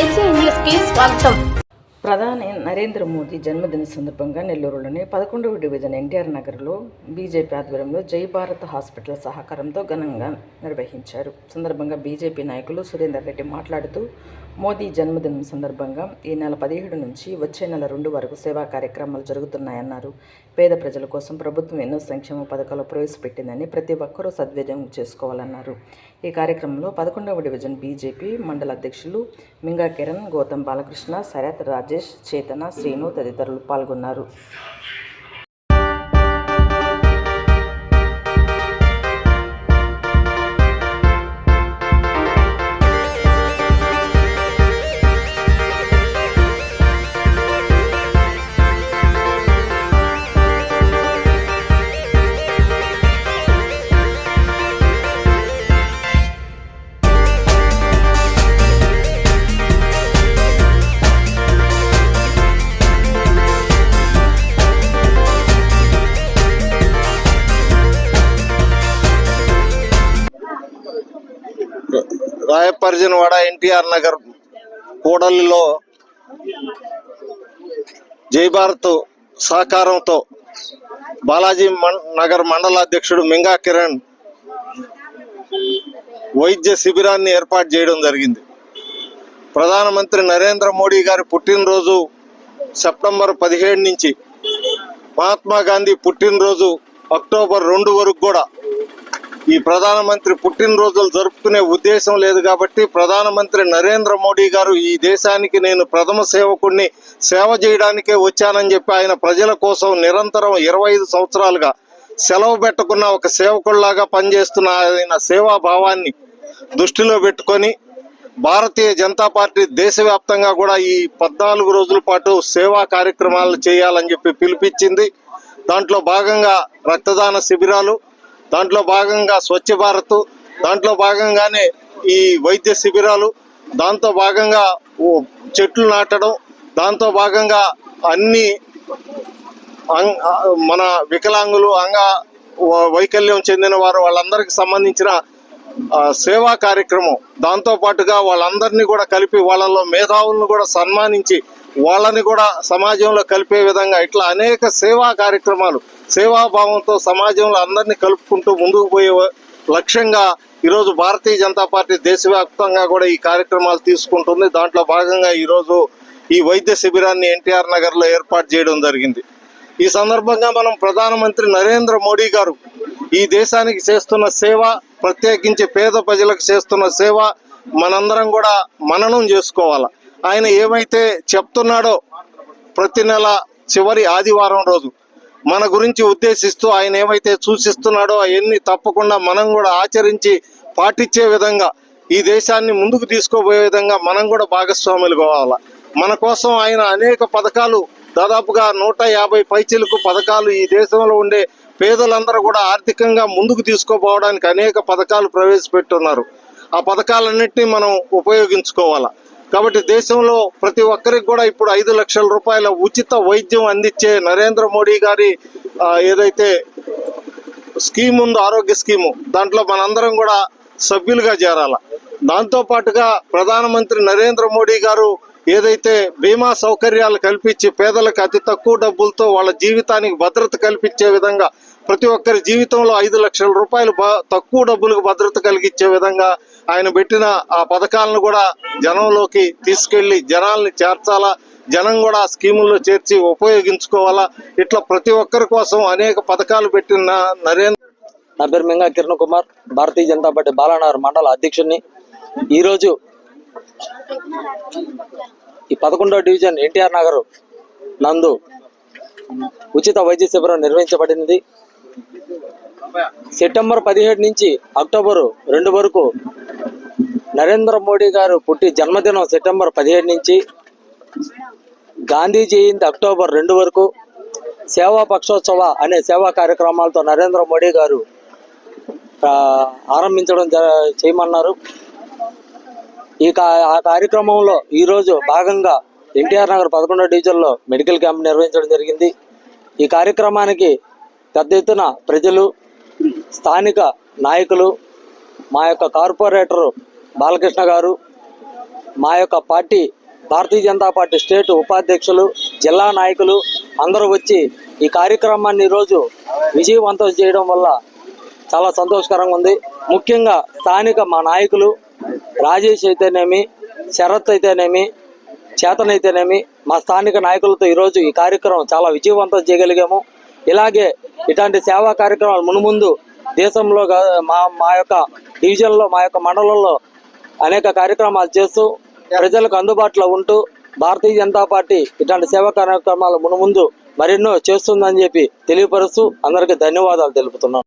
ACN న్యూస్కి స్వాగతం. ప్రధాని నరేంద్ర మోదీ జన్మదిన సందర్భంగా నెల్లూరులోని పదకొండవ డివిజన్ ఎన్టీఆర్ నగర్లో బీజేపీ ఆధ్వర్యంలో జై భారత్ హాస్పిటల్ సహకారంతో ఘనంగా నిర్వహించారు. సందర్భంగా బీజేపీ నాయకులు సురేందర్ రెడ్డి మాట్లాడుతూ మోదీ జన్మదినం సందర్భంగా ఈ నెల పదిహేడు నుంచి వచ్చే నెల రెండు వరకు సేవా కార్యక్రమాలు జరుగుతున్నాయన్నారు. పేద ప్రజల కోసం ప్రభుత్వం ఎన్నో సంక్షేమ పథకాలు ప్రవేశపెట్టిందని ప్రతి ఒక్కరూ సద్వినియోగం చేసుకోవాలన్నారు. ఈ కార్యక్రమంలో పదకొండవ డివిజన్ బీజేపీ మండల అధ్యక్షులు మింగా కిరణ్ గౌతమ్ బాలకృష్ణ శరత్ రాజేష్ చేతన శ్రీను తదితరులు పాల్గొన్నారు. రాయపరిజన్ వాడ ఎన్టీఆర్ నగర్ కూడలిలో జైభారత్ సహకారంతో బాలాజీ నగర్ మండల అధ్యక్షుడు మింగా కిరణ్ వైద్య శిబిరాన్ని ఏర్పాటు చేయడం జరిగింది. ప్రధానమంత్రి నరేంద్ర మోడీ గారి పుట్టినరోజు సెప్టెంబర్ పదిహేడు నుంచి మహాత్మా గాంధీ పుట్టినరోజు అక్టోబర్ రెండు వరకు కూడా ఈ ప్రధానమంత్రి పుట్టినరోజులు జరుపుకునే ఉద్దేశం లేదు కాబట్టి ప్రధానమంత్రి నరేంద్ర మోడీ గారు ఈ దేశానికి నేను ప్రథమ సేవకుడిని సేవ చేయడానికే వచ్చానని చెప్పి ఆయన ప్రజల కోసం నిరంతరం ఇరవై ఐదు సంవత్సరాలుగా సెలవు పెట్టుకున్న ఒక సేవకుడిలాగా పనిచేస్తున్న ఆయన సేవాభావాన్ని దృష్టిలో పెట్టుకొని భారతీయ జనతా పార్టీ దేశవ్యాప్తంగా కూడా ఈ పద్నాలుగు రోజుల పాటు సేవా కార్యక్రమాలు చేయాలని చెప్పి పిలిపించింది. దాంట్లో భాగంగా రక్తదాన శిబిరాలు దాంట్లో భాగంగా స్వచ్ఛ భారత్ దాంట్లో భాగంగానే ఈ వైద్య శిబిరాలు దాంతో భాగంగా చెట్లు నాటడం దాంతో భాగంగా అన్ని మన వికలాంగులు అంగ వ- వైకల్యం చెందిన వారు వాళ్ళందరికి సంబంధించిన సేవా కార్యక్రమం. దాంతో పాటుగా వాళ్ళందరినీ కూడా కలిపి వాళ్ళలో మేధావులను కూడా సన్మానించి వాళ్ళని కూడా సమాజంలో కలిపే విధంగా ఇట్లా అనేక సేవా కార్యక్రమాలు సేవాభావంతో సమాజంలో అందరినీ కలుపుకుంటూ ముందుకు పోయే లక్ష్యంగా ఈరోజు భారతీయ జనతా పార్టీ దేశవ్యాప్తంగా కూడా ఈ కార్యక్రమాలు తీసుకుంటుంది. దాంట్లో భాగంగా ఈరోజు ఈ వైద్య శిబిరాన్ని ఎన్టీఆర్ నగర్లో ఏర్పాటు చేయడం జరిగింది. ఈ సందర్భంగా మనం ప్రధానమంత్రి నరేంద్ర మోడీ గారు ఈ దేశానికి చేస్తున్న సేవ ప్రత్యేకించి పేద ప్రజలకు చేస్తున్న సేవ మనందరం కూడా మననం చేసుకోవాలి. ఆయన ఏమైతే చెప్తున్నాడో ప్రతి నెల చివరి ఆదివారం రోజు మన గురించి ఉద్దేశిస్తూ ఆయన ఏమైతే సూచిస్తున్నాడో అవన్నీ తప్పకుండా మనం కూడా ఆచరించి పాటించే విధంగా ఈ దేశాన్ని ముందుకు తీసుకోబోయే విధంగా మనం కూడా భాగస్వాములు కావాలా. మన కోసం ఆయన అనేక పథకాలు దాదాపుగా నూట యాభై పైచీలకు పథకాలు ఈ దేశంలో ఉండే పేదలందరూ కూడా ఆర్థికంగా ముందుకు తీసుకుపోవడానికి అనేక పథకాలు ప్రవేశపెట్టున్నారు. ఆ పథకాలన్నింటినీ మనం ఉపయోగించుకోవాలా. కాబట్టి దేశంలో ప్రతి ఒక్కరికి కూడా ఇప్పుడు ఐదు లక్షల రూపాయల ఉచిత వైద్యం అందించే నరేంద్ర మోడీ గారి ఏదైతే స్కీమ్ ఉందో ఆరోగ్య స్కీము దాంట్లో మనందరం కూడా సభ్యులుగా చేరాల. దాంతో పాటుగా ప్రధానమంత్రి నరేంద్ర మోడీ గారు ఏదైతే బీమా సౌకర్యాలు కల్పించి పేదలకు అతి తక్కువ డబ్బులతో వాళ్ళ జీవితానికి భద్రత కల్పించే విధంగా ప్రతి ఒక్కరి జీవితంలో ఐదు లక్షల రూపాయలు తక్కువ డబ్బులకు భద్రత కలిగించే విధంగా ఆయన పెట్టిన ఆ పథకాలను కూడా జనంలోకి తీసుకెళ్ళి జనాల్ని చేర్చాలా జనం కూడా ఆ స్కీముల్లో చేర్చి ఉపయోగించుకోవాలా ఇట్లా ప్రతి ఒక్కరి కోసం అనేక పథకాలు పెట్టిన నరేంద్ర నా పేరు మింగా కిరణ్ కుమార్ భారతీయ జనతా పార్టీ బాలానగర్ మండల అధ్యక్షుడిని. ఈరోజు ఈ పదకొండో డివిజన్ ఎన్టీఆర్ నగర్ నందు ఉచిత వైద్య శిబిరం నిర్వహించబడినది సెప్టెంబర్ పదిహేడు నుంచి అక్టోబరు రెండు వరకు నరేంద్ర మోడీ గారు పుట్టి జన్మదినం సెప్టెంబర్ పదిహేడు నుంచి గాంధీ జయంతి అక్టోబర్ రెండు వరకు సేవా పక్షోత్సవ అనే సేవా కార్యక్రమాలతో నరేంద్ర మోడీ గారు ఆరంభించడం జ- చేయమన్నారు. ఈ కా- ఆ కార్యక్రమంలో ఈరోజు భాగంగా ఎన్టీఆర్ నగర్ పదకొండో డివిజన్లో మెడికల్ క్యాంప్ నిర్వహించడం జరిగింది. ఈ కార్యక్రమానికి పెద్ద ఎత్తున ప్రజలు స్థానిక నాయకులు మా యొక్క కార్పొరేటర్ బాలకృష్ణ గారు మా యొక్క party Bharatiya Janata Party state ఉపాధ్యక్షులు జిల్లా నాయకులు అందరూ వచ్చి ఈ కార్యక్రమాన్ని ఈరోజు విజయవంతం చేయడం వల్ల చాలా సంతోషకరంగా ఉంది. ముఖ్యంగా స్థానిక మా నాయకులు రాజేష్ అయితేనేమి శరత్ అయితేనేమి చేతన్ అయితేనేమి మా స్థానిక నాయకులతో ఈరోజు ఈ కార్యక్రమం చాలా విజయవంతం చేయగలిగాము. ఇలాగే ఇలాంటి సేవా కార్యక్రమాలు మునుముందు దేశంలో మా మా యొక్క డివిజన్లో మా యొక్క మండలంలో అనేక కార్యక్రమాలు చేస్తూ ప్రజలకు అందుబాటులో ఉంటూ భారతీయ జనతా పార్టీ ఇట్లాంటి సేవా కార్యక్రమాలు మునుముందు మరెన్నో చేస్తుందని చెప్పి తెలియపరుస్తూ అందరికీ ధన్యవాదాలు తెలుపుతున్నాం.